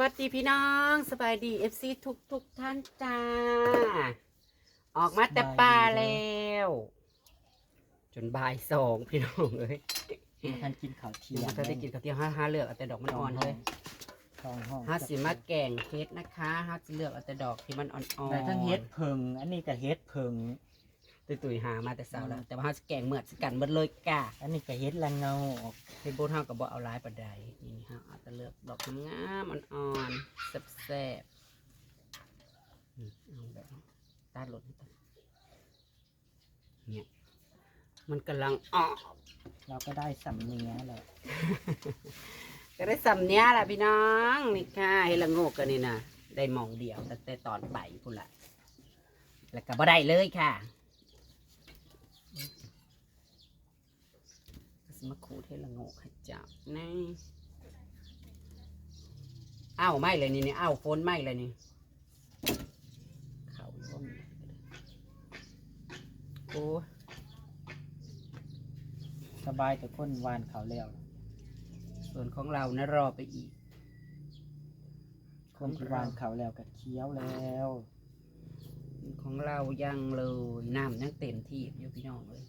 วัสดีพี่น้องสบายดีเอฟซีทุกทุกท่านจ้า ออกมาแต่ป่าแล้ว จนบ่ายสองพี่น้องเอ้ยท่านกินข้าวเที่เดี๋ยยวงเราจะกินข้าวเที่ยงห้าห้าเลือกเอาแต่ดอกมันอ่อนเลยทองห้องห้าสิมาแกงเฮ็ดนะคะห้าสิเลือกเอาแต่ดอกที่มันอ่อนๆแต่ทั้งเฮ็ดเพิง อันนี้ก็เฮ็ดเพิง ตุยตุยๆหามาแต่เช้าแล้ว แต่ว่าห้าสิแกงเหมือดสิกันหมดเลยกะอันนี้ก็เฮ็ดละเงาออกเฮ็ดโบเท่ากับบ่เอาหลายปานใดนี่ฮะเอาแต่เลือกดอกงามๆอ่อนๆแซ่บๆอืมเอาแบบนี้ตัดหลดให้ตัดเนี่ยมันกำลังออกเราก็ได้สำเนียงแหละ ก็ได้สำเนียแหละพี่น้องนี่ค่ะเฮดละโงกกันนี่นะได้หมองเดียวแต่แต่ตอนไปพุ่นละแล้วก็บ่ได้เลยค่ะก็สิ มาขูดเฮดละโงกให้จับนี่อ้าวไม่เลยนี่นี่อ้าวฝนไม่เลยนี่เขาล่มโอ้สบายแต่คนวานเขาแล้ว ส่วนของเรานะรอไปอีก คนที่วานเขาแล้วก็เคี้ยวแล้วของเรายังเลยน้ำยังเต็มที่อยู่พี่น้องเลย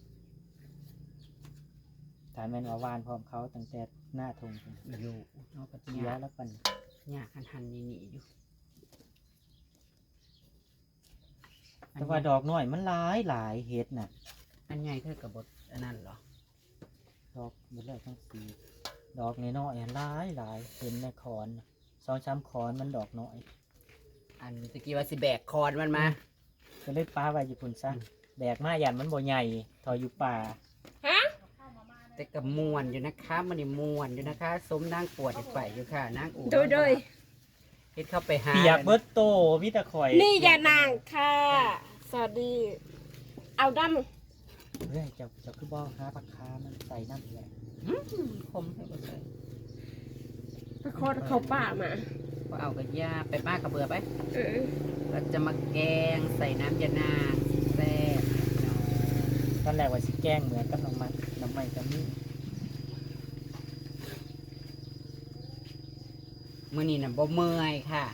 ถ้าแม่นว่าหวานพร้อมเขาตั้งแต่หน้าทงพุ่นอยู่นอกกระเคี้เทียยวแล้วปันหยาหันหันนี่นี่อยู่แต่ว่าดอกน้อยมันหลายหลายเฮ็ดน่ะ อันใหญ่เท่ากับบทอันนั้นเหรอดอกเบิดแล้วทั้งสีดอกน้อยๆอันหลายหลายเห็นในคอนน่ะสองสามคอนมันดอกน้อย อันตะกี้ว่าสิแบกคอนมันมา ก็เลยป้าไว้ญี่ปุ่นซะแบกมายันมันบ่ใหญ่ทออยู่ป่า แต่กับมวนอยู่นะคะมันนี่มวนอยู่นะคะสมนางปวดไปอยู่ค่ะนางอูโดยโดยเฮ็ดเข้าไปหาเปียกเบิดโตวิตาข่อยนี่ยานางค่ะ สวัสดี เอาดเฮ้ยเจ้าเจ้าคือบ่หาปลาคามันใส่น้ำแหละอืมคมใช่บ่ใช่ำไปคอดเขาป่ามาก็เอากับยาไปมากกับเบื่อไป เออเราจะมาแกงใส่น้ำยานางแซ่บพี่น้องตอนแรกว่าสิแกล้งเหมือนกับน้องมันน้ำ ใหม่กับนี่มื้อนี้น่ะบ่เมื่อยค่ะ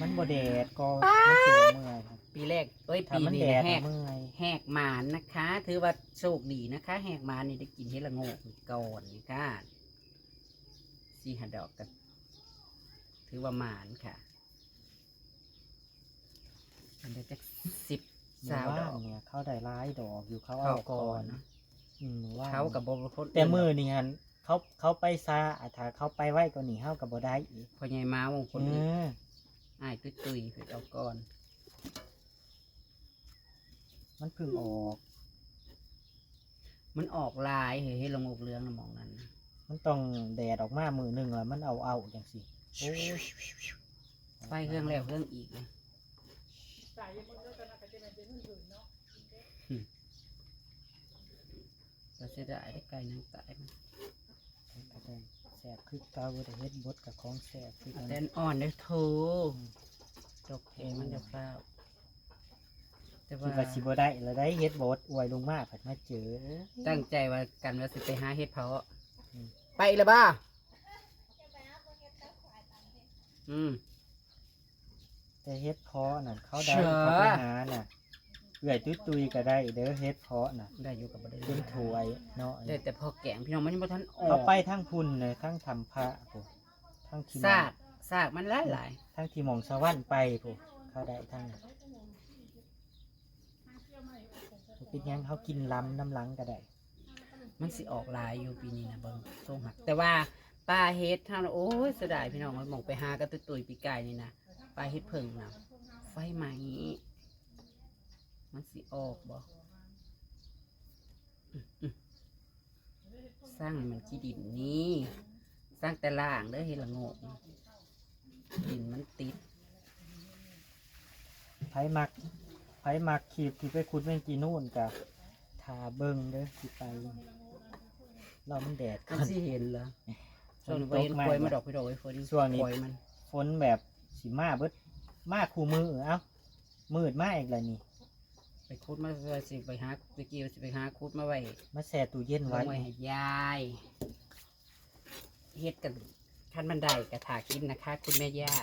มันบ่แดดก็มันเสียวเมื่อยครับปีแรกเอ้ยถ้าปีมันนี้แดดแหน่ะกเมื่อยแหกหมานนะคะ ถือว่าโชคดีนะคะ แหกหมานนี่ได้กินเฮดละโงกก่อนนี่ค่ะสี่หาดอกกัน ถือว่าหมานค่ะมันได้จักสิบหมู่สาวดบ้าอนกเนี่ย เขาได้ร้ายดอกอยู่เขาเข้าเอาก่ก่ออนนเนาะอืมหมู่บ้านเขากับบคนแต่มือนี่ฮันเขาเขาไปซาอะถ้าเขาไปไว้ก็หนีเฮากับบ่ได้อีกพอใหญ่ม้าวงคนเออื่นออ้ายตุ้ยตุยๆเพิ่นเอาก่อน มันเพิ่งออก มันออกลายเฮ้ยเฮ็ดละโงกเหลืองนะมองนั้นนะมันต้องแดดออกมามือหนึงแล้วมันเอาเอาจังสิโอ้ยไฟเครื่องแล้วเครื่องอีกเลย เราเสียดายได้ไก่นางตายมันก็ได้แสบคือเก่าแต่เฮ็ดบดกับของแสบคือกันแตนอ่อนเด้อโถตกเพลงมันจะเฝ้าแต่คิดว่าว่าสิบ่ได้แล้วได้เฮ็ดบดอวยลงมาผัดมาเจอ ตั้งใจว่ากันว่าสิไปหาเฮ็ดเพาะอืม ไปเลยบ้าอืม แต่เฮ็ดเพาะน่ะเขาได้เชื่อ เขาไปหาน่ะ เอื่อยตุ้ยตุยๆก็ได้เด้อเฮ็ดเพาะน่ะได้อยู่กับบ่ได้เป็นถวยเนาะได้แต่พอแกงพี่น้องมันยังบ่ทันออเขากไปทั้งพุ่นเลยทั้งทำพระผู้ทั้งที่หมซาองกซากมันหลายหลายทั้งที่หมองสวรรค์ไปผู้เขาได้ทั้งเป็นหยังเขากินล้ำน้ำหลังก็ได้มันสิออกหลายอยู่ปีนี้นะเบิ่งทรงหัก แต่ว่าปลาเฮ็ดทางโอ้ยเสียดายพี่น้องมันมองไปหากระตุยตุยปีกายนี่นะปลาเฮ็ดเพิ่งนะไฟไหม้ มันสิออกบ่อื้ออื้อสร้างให้มันขี้ดินนี่สร้างแต่ล่างเด้อเฮ็ดละโงกดินมันติดไผมักไผมักขีบที่ไปคุดเมื่อกี้นู่นกับทาเบิงเด้อที่ไปเรามันแดดก่มัอนน สิเห็นเหรอฝส่วนนไปตกเห็นมาควยมาดอกพี่ดอกไอ้ฝนช่วงนี้ควยมันฝนแบบสีมาเบิดมาคู่มือเอ้ามืดมาอีกแล้วนี่ ไปคุดมาสิไปหาตะกี้ว่าสิไปหาคุดมาไว้มาแช่ตู้เย็นไว้ไว้ไว้ให้ยายเฮ็ดกันขั้นบันไดกระถากินนะคะ คุณแม่ย่า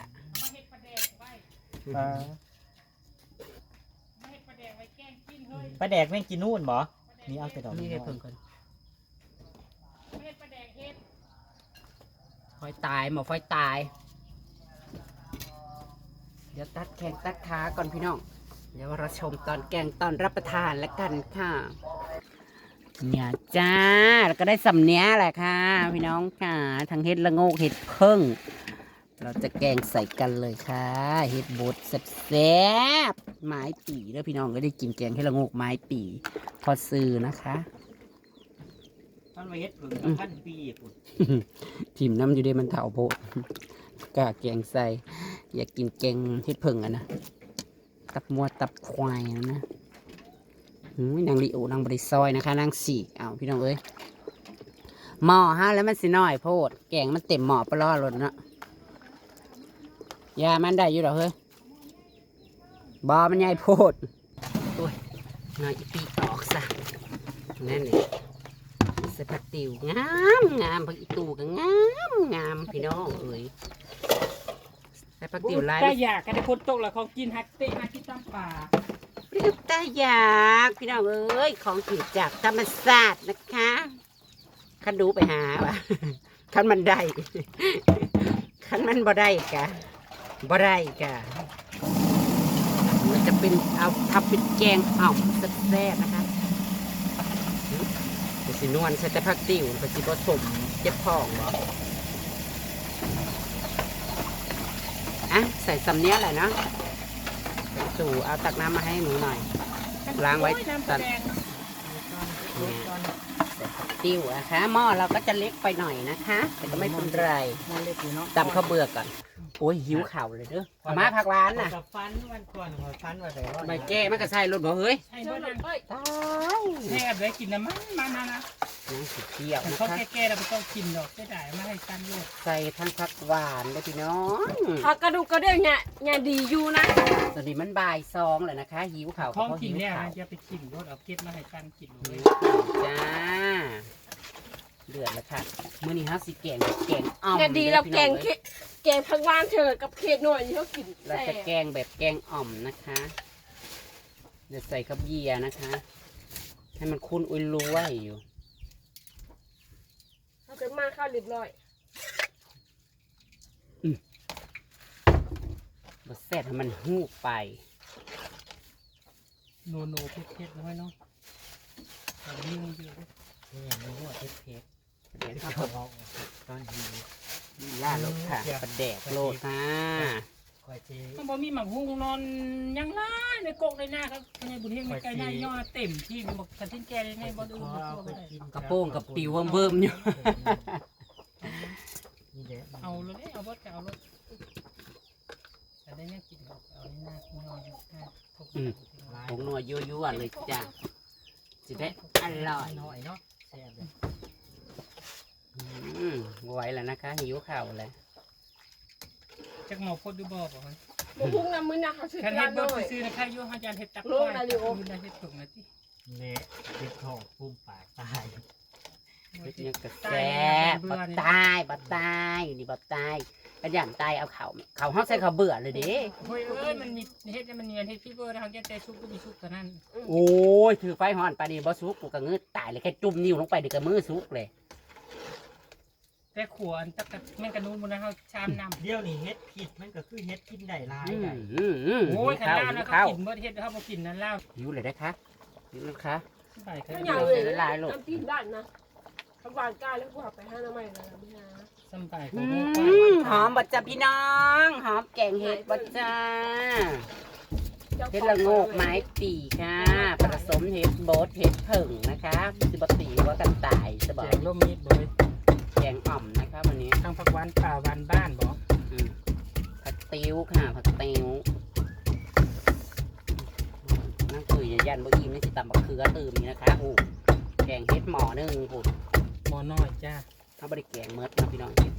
ปลาปลาแดกแม่งกินนู่นบ่นี่เอาแต่ดอกนี่นี้ให้เพิ่งก่อนฟอยตายหมอฟอยตาย เดี๋ยวตัดแข้งตัดขาก่อนพี่น้อง เดี๋ยวเราชมตอนแกงตอนรับประทานแล้วกันค่ะ เนี่ยจ้าแล้วก็ได้สำเนียแหละค่ะ พี่น้องค่ะทั้งเห็ดละโงกเห็ดเพิ่ง เราจะแกงใส่กันเลยค่ะ เห็ดบดแซ่บๆไม้ปีแล้วพี่น้องก็ได้กินแกงเห็ดละโงกไม้ปี พอซื้อนะคะมันมาเฮ็ดผึ่งกับพันปีปุ่นพิมพ์น้ำอยู่ได้มันเถาโพดกะแกงใส่ อยากกินแกงเห็ดเพิ่งอะนะ ตับมัวตับควายอะนะนางลิโอนางบริซอยนะคะนางสี่เอาพี่น้องเอ้ยหม้อฮะแล้วมันสิน้อยโพดแกงมันเต็มหม้อปลอรถเนาะยามันได้อยู่หรอเฮ้ยบอมันใหญ่โพดโอ้ยน้อยอีปีออกซะนั่นเลยส่ผักติวงามงามผักอีตูก็งามงามพี่น้องเอ้ย ใส่ผักติวลายแต่อยากกันได้พ้นตกแล้วของกินฮักเตะฮักกินตามป่าปริบตาอยากพี่น้องเอ้ยของกินจากธรรมศาสตร์นะคะขันดูไปหาวะขันมันได้ขันมันบ่ได้กะบ่ได้กะมันจะเป็นเอาทำเป็นแกงอ่อมแซ่บๆนะคะเดี๋ยวสินวลใส่แต่ผักติ๋วไปสิผสมเจ็บท้องบ่ะใส่สำเนียแหละเนาะสู่เอาตักน้ำมาให้หนูหน่อย ล้างไว้โอ้ยน้ำตัดแดงติ้วนะคะหม้อเราก็จะเล็กไปหน่อยนะคะแต่ก็ไม่เป็นไรมันเล็กอยู่เนาะตำข้าวเบื่อก่อนโอ้ยหิวข่าวเลยเด้อเอามาผักหวานน่ะกับฟันวันก่อนขอฟันว่าแต่ว่าใบแก้มันก็ใส่รถบ่เฮ้ยให้ด้วยนั่นตายแซ่บเลยกินน้ำมันมามานะ น้ำสุดเที่ยวแต่นะเขาคะ แก่ๆเราไม่ต้องกินดอกเสียดายมาให้กันลูกใส่ทั้งผักหวานเลยพี่น้อง ผักกระดูกกระเดี่ยวเนี่ยเนี่ยดีอยู่นะตอนนี้มันบ่ายซองแล้วนะคะ หิวข่าวของเพราะกิหินวเนี่ยข่าวนะจะไปกินรถเอาเก็บมาให้กันกินเลหิยวข่าวจ้า เดือดแล้วค่ะมื้อนี้ฮะสิแกงแกงอ่อมเนี่ยดีเราพี่แกน้องงอ้ยเค็แกงผักหวานเธอกับเค็ดหน่อยที่เขากินเราแซ่จะบแกงแบบแกงอ่อมนะคะ เดี๋ยวใส่ข้าวเบียร์นะคะ ให้มันคุ้นอุ้ยรู้ไว้อยู่ เขาเกิดมาข้าวเรียบร้อยบดแซ่บให้มันหูบไป โนโนเผ็ดๆน้อยเนาะแต่นี่มันเยอะด้วยนี่อย่างนี้ว่าเผ็ดเผ็ดเดี๋ยวที่ถ้าเขาเอาตอนหิวล่าดลดค่ะประแดกโลดค่ะ คอยเจมันบ่มีหมักหุ้งนอนยังไล่ในกกในหน้าครับในบุญเฮงในไก่หน้าย่อเต็มที่มันบอกกันทิ้งแกในบ่ดูขอบ่เอาตัวไปไปได้กินกระโปรงกับปิวเบิ่มๆอยู่ นี่เด้เอาเลยเอาบดก็เอารถแต่ได้เนี่ยกินเอาเอาในหน้าคุณนอนอยู่หน้าทุกผงนัวยั่วๆเลยจ้ะจะได้อร่อยน้อยเนาะแซ่บเลยอืมไหวแล้วนะคะ หิวข่าวเลย จักหมอพดดูบ่บ่บุพุ่งน้ำมือนะเขาซื้อคันจาเฮ็ดนเบิหน่ดอยซื้อนะใครอยู่อาจารย์เฮ็ดตักโลกนะลิโอยืนได้เฮ็ดถุงนะติเละเผ็ดท้องปุ่มปากตายเฮ็ดเนี่ยก็แซ่บบัตายบัตายอยู่นี่บัตายกระย่ำตายเอาเขาเขาห้องใส่เขาวเบื่อเลยเด้เฮ้ยเอ้ยมันมีเฮ็ดให้มันเนียนเฮ็ดพี่เบิร์ดเฮาจะแต่ชุบก็มีชุบเท่านั้นโอ้ยถือไฟห่อนปานนี้บ่สุกกูก็งืดตายเลยแค่จุ่มนิ้วลงไปเดี๋ยวก็มือสุกเลย แต่ขวอันตักกะแม่งกระนูนบ่นะเฮาชามน้ำเดี๋ยวนี้เฮ็ดผิดมันก็คือเฮ็ดกินได้หลายอืมได้อืมอืมโอ้ยขันข้าวล่าวหินะวเขาข้าวกินเบิร์ดเฮ็ดเขาบ่กินนั่นแล้วหิวเลยนะคะหิวเลยนะคะไปเขาก็ออย่าย่างงเลยเดี๋ยวละลายลูกน้ำตีนด้านนะทำหวานกายแล้วกูหาไปห้าน้ำใหม่เลยนะพี่นาสำบายอืเขามหอมบัดจ้ะพี่น้องหอมแกงเห็ดบัดจ้าเห็ดละโงกไม้ปีค่ะ ผสมเห็ดโบดเห็ดผึ่งนะคะสิบตีว่ากันตายจะบแจอกงร่มมีดบ่เว้ยแก งอ่อมนะคะวันนี้ทางผักหวานป่าหวานบ้านบ่อืมผักติ้วค่ะ ผักติ้วนั่งคุยยันบ่อิ่มนี่สิตำบักเขือตื่มนี่นะคะโอ้แกงเห็ดหม้อหนึงโอ้หมอน้อยจ้าเขาบริแกงเมดนะพี่น้องเห็ด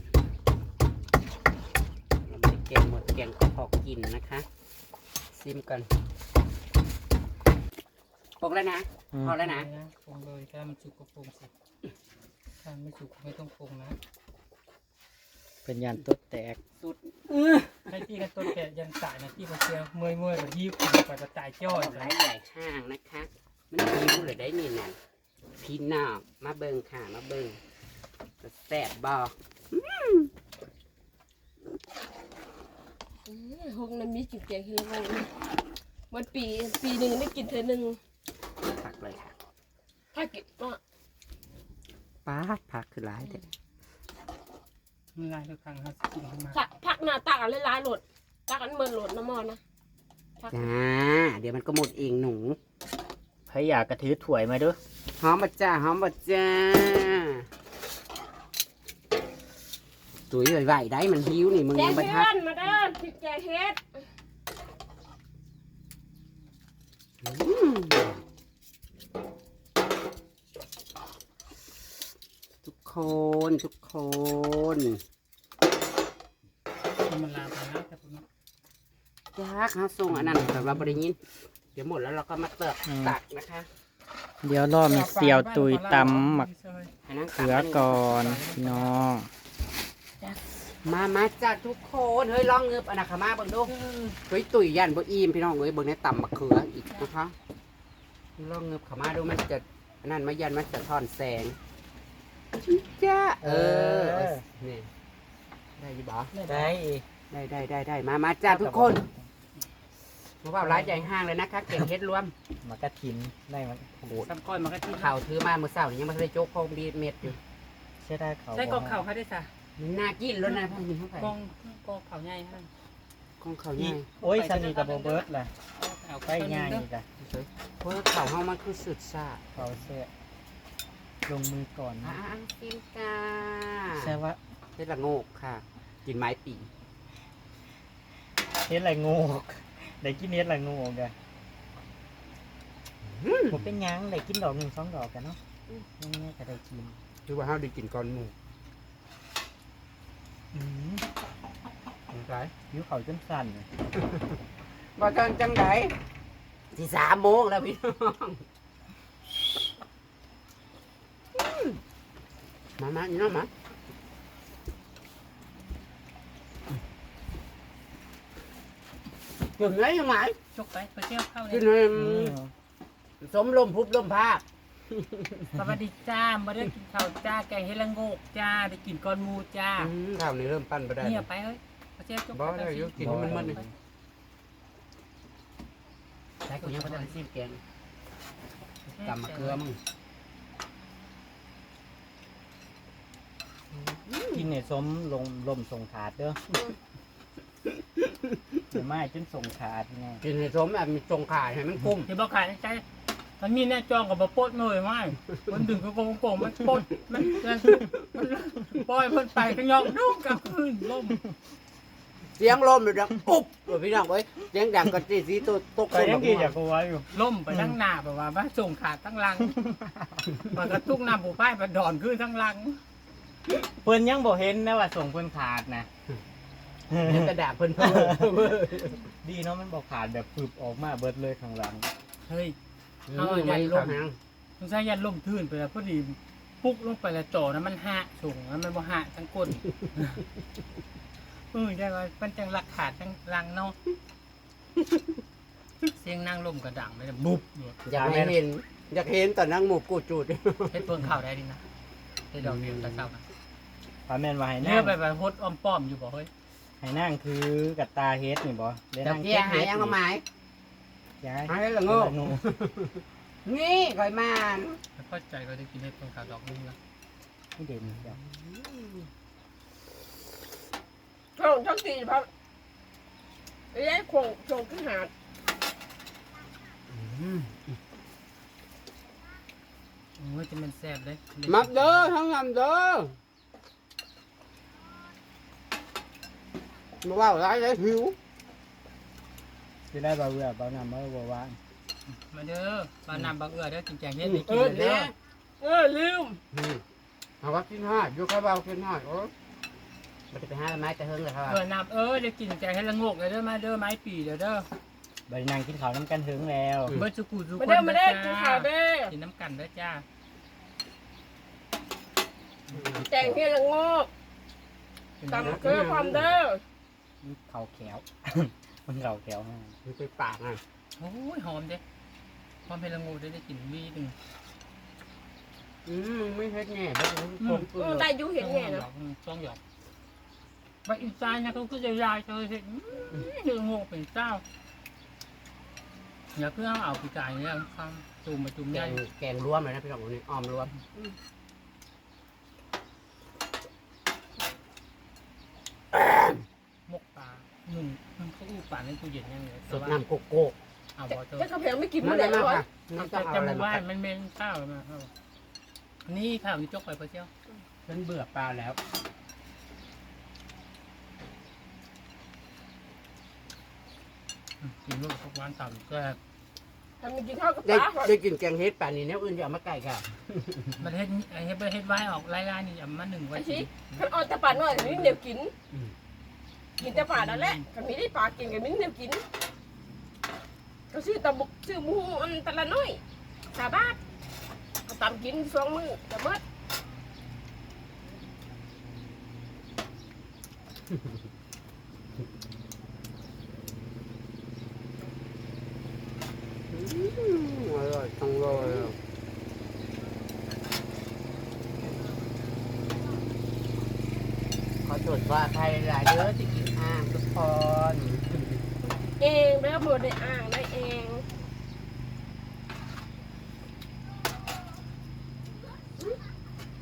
เราบริแกงหมดแกงก็พอกินนะคะ ซิมกันปกแล้วนะพอแล้วนะปรุงเลยถ้ามันสุกก็ปรุงสิ ถ้าไม่สุกก็ไม่ต้องปรุงนะเป็นยันตุ๊ดแตกสุดให้ที่กันต้นแกะยันสายนะที่มาเชียวเมื่อยเมื่อยแบบยิ้วขึ้นไปกระจายจ้อยหลายใหญ่ห้างนะคะ มันหิวหรือได้นี่น่ะพี่น้องมาเบิ่งค่ะมาเบิ่งแซ่บบ่อืมห้องนั้นมีจุดแจงให้เราวันปีปีหนึ่งได้กินเธอหนึ่งผักเลยค่ะ ถ้ากินก็ ป้าดผักคือหลายแต่มันลายทุกครั้งครับกินขึ้นมาผักผักหน้าตากันหลายๆโหลดตากันเมินโหลดน้ำมอนนะผักจ้าเดี๋ยวมันก็หมดเองหนูใครอยากกระถือถ้วยมาด้วยหอมบัจ้าหอมบัจ้าตุ๋ยไหวๆได้มันหิวนี่มึงแจยังงไปเฮ็ทักดมาเด้อผิดแจงเฮ็ด อืมทุก คนทุกคนมันลามไปนะแต่ผมยากฮะส่งอันนั้นแต่ว่าบริยินเดี๋ยวหมดแล้วเราก็มาเติบตักนะคะเดี๋ยวรอมีเสียวตุยตำหมักให้นั่งเขือก่อนพี่น้องมามาจ้าทุกคนเฮ้ยลองเงือบอันนะขามาเบิ่งดูเฮ้ยตุ๋ยยันบ่อิ่มพี่น้องเอ้ยเบิ่งในต่ำมะเขืออีกนะคะลองเงือบขามาดูมันจะอันนั้นมายันมันจะทอนแสง จ้าเออนี่ได้อยี่บ่ได้ได้ได้ได้ได้มามาจ้าทุกคนมาว่าร้านใหญ่ห้างเลยนะคะเก่งเฮ็ดรวมมากระถินได้มันโอ้โหซ้ำก้อยมันก็ที่ข่าวถือมาเมื่อเช้านี่ยังไม่ได้โจ๊กพงบีเม็ดอยู่ใช่ได้เขาใช่กองเข่าเขาได้จ้ะมันน่ากินแล้วนะพวกนี้เข้าไปกองกองเข่าใหญ่ฮะกองเขาวใหญ่โอ้ยซันนี่กับโบเบิร์ตล่ะเอาไปง่ายนี่จ้ะเพราะข่าวเฮามันคือสุดซ่าเขาเสีย ลงมือก่อนอ่ากินกาใช่ว่าเฮ็ดละโงกค่ะ กินไม้ปีเฮ็ดอะไรงูได้กินเฮ็ดอะไรงูกันผมเป็นหยังได้กินดอกหนึ่งสองดอกกันเนาะนี่แม่ก็ได้กินคือว่าเฮาได้กินก่อนหมู่อืมไรยิ้วเขาจนสั่นบ่ทันจังไดสิสามโมงแล้วพี่น้องอืม มามานี่เนาะมากินไหนยังไงจกไปไปเที่ยวเข้ากิเนี่ยนให้อืมสมลมพุบลมพาบสวัสดีจ้ามาได้กินข้าวจ้าแกงเฮลังโงกจ้าได้กินก้อนหมูจ้าอืมข้าวนี่เริ่มปั้นไปได้เนี่ยไปเฮ้ยไปเที่ยวจกบ่ได้อยู่กินให้มันมันนี่บ่ใช้กูยังบ่ได้ซีมแกงตำมะเขือมึง กิน เนี่ยสมลงลมส่งขาดเด้อเดี๋ยวไม่จนส่งขาดไงกินให้สมแบบมีทรงขาให้มันกุ้ม เดี๋ยวบอกขายในใจมันมีแน่จองกับบะปดหน่อยไม่มันดึงก็โกงโกงมันปดมันมันปล่อยมันไปก็ยองนุ่งกลับคืนล่มเสียงลมเลยดังปุ๊บเออพี่น้องเอ้ยเสียงดังก็จีสีตัวตกก็ยังกินอยากกลัวอยู่ล่มไปทั้งหน้าแบบว่าว่าส่งขาดทั้งลังมันกระตุกน้ำผู้ป้ายมันดอนขึ้นทั้งลัง เพิ่นยังบอกเห็นนะว่าส่งเพิ่นขาดนะเดี๋ยวกระดาษเพิ่นเพิ่นดีเนาะมันบอกขาดแบบปึบออกมาเบิดเลยข้างหลัง เฮ้ย เอาใหญ่ลง สงสัยยันล่มทื่นไปแล้วพอดีปุ๊กลงไปแล้วจ่อนะมันหะสูงแล้วมันบ่หะทั้งก้นเออได้ว่ามันจังรักขาดทั้งลังเนาะเสียงนั่งลมกระดังเลยนะบุบอยู่อยากให้เห็น อยากเห็นตอนนั่งหมูกูจูด เฮ็ดเพิ่งเข้าได้ดีนะได้ดอกเดียวแต่เช้านะ พาแม่นว่าให้เลืนั่องไปแบบพดอ้อมป้อมอยู่บ่เฮ้ยให้นั่งคือกับตาเฮ็ดนี่บ่ได้จะนั่งเพียหายยังมาหมายย้ายหายละโงกนี่ก่อยมานแล้วเข้าใจก็ได้กินเฮ็ดเพิ่งเข้าดอกนึงแล้วไม่เด่นเดี๋ยวช่องช่องสี่พับไอ้ยัยโคงโคงขึ้นหาดโอ้ยจะมันแซ่บเลยมักเด้อทั้งนั้นเด้อ มาว่าอะไรเลยหิวสิได้บ่เบื่อบ่นำบ่บ่ว่ามาเด้อมานำบักเอือเด้อกินแกงเฮ็ดได้เอกินอเด้เนี่อยเออลืมเอาว่ากินห้าอยู่กับเรากินห้าโอ้มันจะไปหาไม้แต่เฮิงเลยครับเออนำเออได้กินแกงเฮ็ดละโงกเลยเด้อมาเด้อไม้ปีเด้อเด้อบ่ได้นั่งกินข้าวน้ำกันถึงแล้วเบิดสุกุสุกมาคนเด้อมาเด้อกินจ้ข้าวเด้อกินน้ำกันเด้อจ้าแจงเฮียละโงกตำเกลือความเด้อ มันเข่าแขว มันเข่าแขวให้มันไปปากอะโอ้ยหอมเด้หอมเพลงูได้ได้กลิ่นวีหนึ่งอืมมึงไม่เฮ็ดแง่แล้วมึงคงอืมได้อยูเห็นแง่หยนะอกต้องหยอกไปอีสานนะเขาก็จะยายเธอสิเดืองูเป็นเจ้าอย่าเพิ่งเอาเอาปีกายเนี่ยคำจุ่มมาจุ่มแกใหญ่งแกงรวมเลยนะพี่น้องวันนี้ออมรวม มก ปลาหนึ่งมันเขาอู้ปลาในตู้เย็นยังไงสดน้ำโกโก้เอาบอเตอแต่ร์กระเพงไม่กินนั่มื้นอได้ไหนมากร้อยค่ะนี่ต้องเอาจะอะไรมามาว่ามันเป็นข้าวมาครับนี่ข้าวนี่จกไปพระเจ้าฉันเบื่อปลาแล้ว กินลูกทุกวันต่ำก็ทำมีกินข้าวกับปได้ลาก่อนได้กินแกงเฮ็ดป่านนี้แนวอื่นอย่ามาไก่ค่ะ มันเฮ็ดเฮ็ดเฮ็ดไว้ออกไล่ๆนี่อย่ามาหนึ่งไว้ไอ้ชี้ขันอ่อนแต่ปลาน้อยนี่เดียวกินอืม กินแต่ปลานั่นแหละขันมีได้ปลากินกันมีเดียวกิน ก็ซื้อตะบุกซื้อหมูอันตะละน้อยสาบาทก็ตำกินสองมื้อจะเบิดอืมอร่อยจังเลย ขอตรวจว่าใครหลายเยอะที่กินอ่างทุกคน เองแล้วมือได้อ่างได้เอง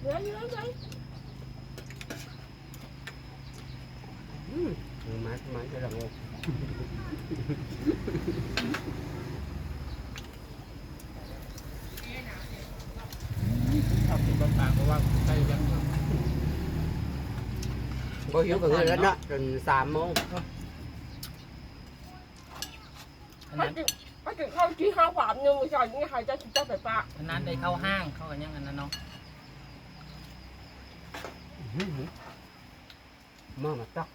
เดี๋ยวเดี๋ยวเดี๋ยว อืมมาทำไมจะระงก ชอบกินปลาเพราะว่าใกล้ยังอยู่ บ่ หิวกับเงินแล้วเนาะจนสามโมงอันถ้านั้นกินถ้ากินข้าวที่ข้าวขวามนึงมือชายนี่ใครจะกินเจ้าไปปลาอันนั้นได้เข้าห้างเข้ากันยังอันนั้นเนาะอื้อหือหม้อมาต๊อก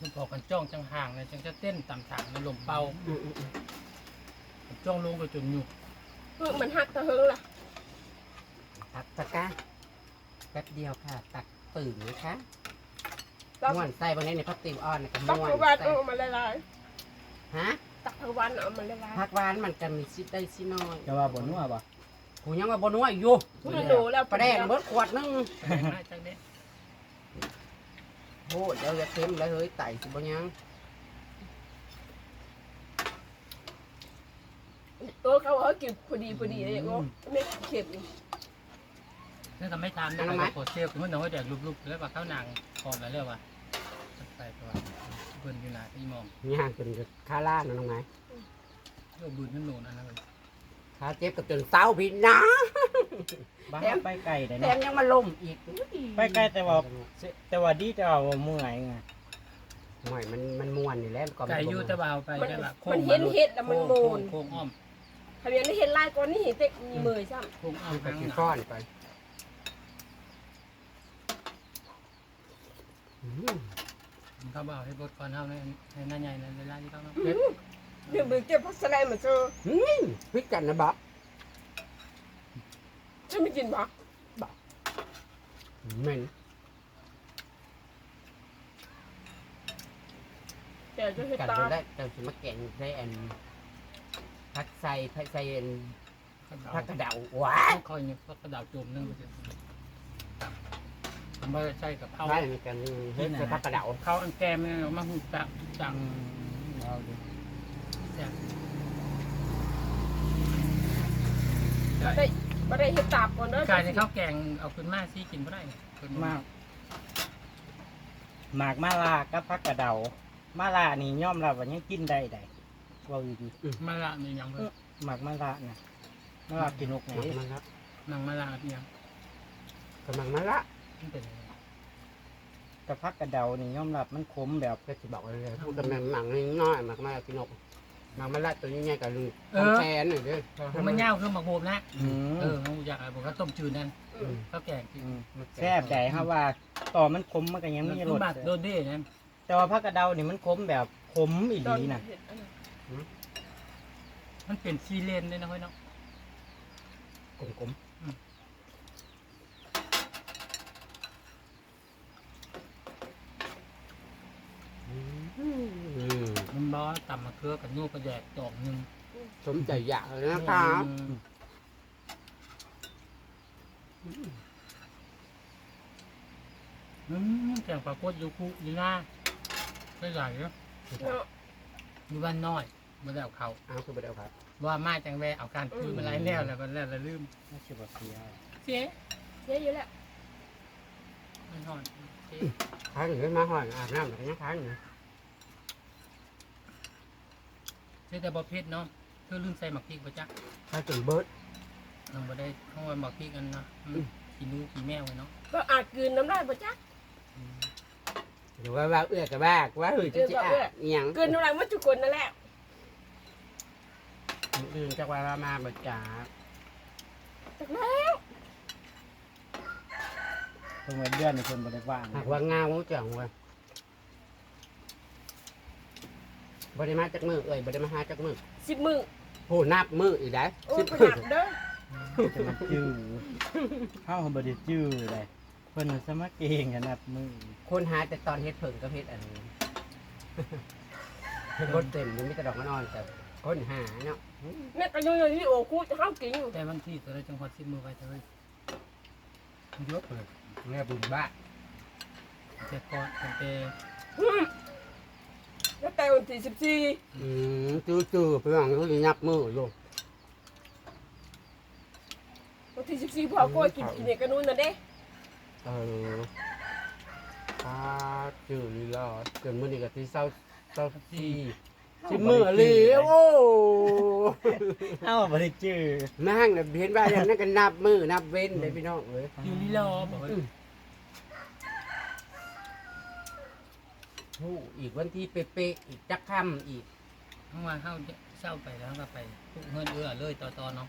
มันพอกันจ้องจังห่างเลยจังจะเต้นต่ำถางในลมเป่าอืมอืมอืมจ้องลงไปจนอยู่เพื่อมันหักตะเฮงล่ะตักตะกร้า แป๊บเดียวค่ะ ตักตื่นนะคะตักม้วนใส่บางนี้ในพักติวอ่อนกับตักม้วนทวันใส่เอามาละลายฮะตักทวันเอามาละลายผักหวานมันก็มีสิได้สิน้อยจะว่าบนนัวบ่กูยังว่าบ่นัวอยู่มันดูแล้วปลาแดงเบิดขวดนึงแบ่งมาจังเด้โอ้เดี๋ยวจะเค็มแล้วเฮ้ยไต่สิบ่ยังเออเขาเอากินพอดีพอดีเลยโอ้ไม่เข็ม นี่ทำไม่ทานนะไปโคเซลคือมันน้อยแต่ลุกๆแล้วว่าข้าวนางพอแล้วเรียกว่าใส่ตัวเบิ่นอยู่นะพี่มองย่างจนจะขาล่านะน้องไงโยบุญนั่นหนูนั่นนะขาเจ็บกับจนเศร้าพี่นะบ้าแถมไปไกลได้แถเนาะมยังมาล่มอีกไปไกลแต่ว่าแต่ว่าดีแต่ว่าบ่เมื่อยไงห่วยมันมันม่วนนี่แหละก่อนไก่ยู่จะเบาไปมันจะละมันเห็นเห็ดแล้วมันโมนโค้งอ้อมทำยังได้เห็นลายก่อนนี่เห็นเต็กมีมือซ้โค้งอ้อมไปข้างกินหก้น้าอนไปอืม เขาบอกให้บดก่อนเท่านั้นให้หน้าใหญ่ในเวลาที่เขาเนาะำเดี๋ยวมือเก็บพัสไลมาเจออืมพริกกันนะบ๊อบจะไม่กินปะเหม็นแต่จะเห็ดกันตาจนได้แต่สิมาแกงได้อันผักใส่ผักใส่อันผักกระเดาหวาคอยเนี่ยก็กระดาษจุ่มนึงไป ผมไม่ใช่กับเขาใช่มีกันเฮ็ดใส่ผักกระเดาเขาอันแกมเนี่ยมาหูจักจังเอาดิแซ่บได้ไม่ได้เห็ดตาบก่อนเนอะกายในข้าวแกงเอาขึ้นมาซี่กินไม่ได้ขึ้นมากหมากมาลากับพักกระเดา มาลานี่ย่อมรับว่ายังกินได้ได้เว่าดีมาละนี่ยังเพิ่งๆหมากมาลาน่ะมาลากินนกไหนหมักมันละนังมาละนี่ยังกำลังมันละ มันเป็นแต่พักกระเดานี่ย่อมรับมันขมแบบก็จะบอกเลยพูดกันหมักน้อยหมักมาพี่นกหมักมันละตัวนี้ใหญ่กับลือของแทนหน่อยเด้อมันเน่าคือหมักโบมนะอืมเออเขาอยากอะไรบอกว่าต้มจืดนั่นอืมข้าวแกงอืมแซ่บใจครับว่าต่อมันขมมันก็ยังไม่คือรสหมักโดนเด้นั่นแต่ว่าพักกระเดานี่มันขมแบบขมอีหตอนลีน่ะเห็ดอันนั้นมันเป็นซีเลนด้วยนะเฮ้ยเนาะกลม ตำมะเขือกับนู่กระแดกดอกหนึ่งสมใจอยากเลยนะคะอืมแกงปลากดอยู่คู่อยู่หน้าก็ใหญ่เนาะเนาะอยู่บ้านน้อยมาแล้วเขาเอาคือไปเดียวครับว่ามาจังแวเอาการคุยมาไล่แล้วแล้วมันแล้วแล้วลืมไม่ใช่บ่เสียเสียเยอะอยู่แล้วมันหอนเสียค้างอยู่มาห่อยอาบน้ำแบบนี้ค้างอยู่ นะเสียแต่บอเพชรเนาะเธอลืมใส่หมักพริกปะจ๊ะค้างจนเบิร์ดน้องบ่ได้เข้ามาหมักพริกกันนะอืมกินนูกินแมวไว้เนาะก็อาจกลืนน้ำได้บ่จ๊ะหรือว่าว่าเอื้อกับว่าว่าเฮ้ยจะจะอะอหย่างกลืนน้ำลายหมดทุกคนนั่นแหละอื่นจากว่าว่ามาบ่จ๋าจากแล้วเพิ่งวันเดือนในคนบ่ได้ว่างหากว่าเงาจังเว้ย บริมาจากมือเอ้ยบริมาหาจากมือสิบมือโหนับมืออีกได้โอ้สิบประมืหอยัดเด้อจะมันจื้อเฮาบ่ได้จื้อเลยเพิ่นสมัครเองกันนับมือคนหาแต่ตอนเฮ็ดเพิ่งก็เฮ็ดอันนี้เฮ็ดบดเต็มยังมีแต่ดอกมะนอนแต่คนหาเนาะแม่ก็ยังอยู่ที่โอ้กูจะห้ามกินแต่วันที่ตัวได้จังหวัดสิบมือไว้เถอะเว้ยมันเยอะเลยแม่บุญบ้าแต่ก่อนตั้งแต่อืม แล้วแต่วันที่สิบสี่อืมจู่ๆเพื่อนเขาเลยนับมืออยู่วันที่สิบสี่พอโก้กินกินเนี่ยกันนู่นน่ะเด้เออพาจืดลีลาจนมื้อนี้ก็ที่เศร้าเศร้าที่สิมือเลยโอ้เฮาบ่ได้จื้อนั่งน่ะเห็นว่าอย่างนั้นก็นับมือนับเว้นเลยพี่น้องเอ้ย อยู่ลีลอบอกว่าโอ้อีกวันที่เป๊ะๆอีกจักค่ำอีก เมื่อวานเข้าเศร้าไปแล้วก็ไปทุกเงินเอื้อเลยต่อต่อเนาะ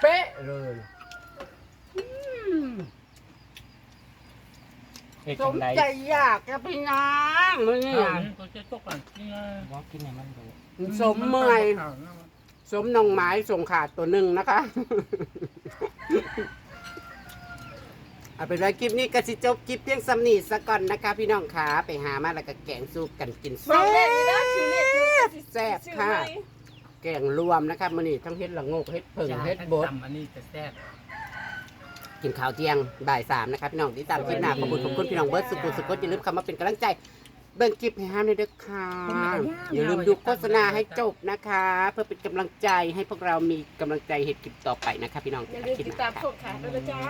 เป๊ะเลยอืมเฮ็ดสจัมงได๋ใจอยากจะไปนางมื้อนี้เอาอะตัวจะตกก่อนนี่นะบ่กินให้มันดูสมเมื่อย สมน้องไม้ส่งขาดตัวหนึ่งนะคะ เอาเป็นว่าคลิปนี้ก็สิจบคลิปเพียงสำนีสะก่อนนะคะพี่น้องขาไปหามาแล้วก็แกงสู้กันกินบอแซ่กเลขนี่นะบชื่อเลขคือแซ่บค่ะ แกงรวมนะคะมื้อนี้ทั้งเฮ็ดละโงกเฮ็ดเพิ่งเฮ็ดบดตำอันนี้จะแซ่บกินข้าวเที่ยงบ่ายสามนะครับพี่น้องที่ตามคลิปหน้าขอบคุณขอบคุณพี่น้องเบิร์ดสุขุมสุขอย่าลืมคำมาเป็นกำลังใจ เบิ่งคลิปให้ห้ามด้วยเด้อค่ะอย่าลืมดูโฆษณาให้จบนะคะ เพื่อเป็นกำลังใจให้พวกเรามีกำลังใจเฮ็ดคลิปต่อไปนะคะพี่น้องอย่าลืมคลิปติดหน้ตามค่ะชมค่ะด้วยนะจ๊ะ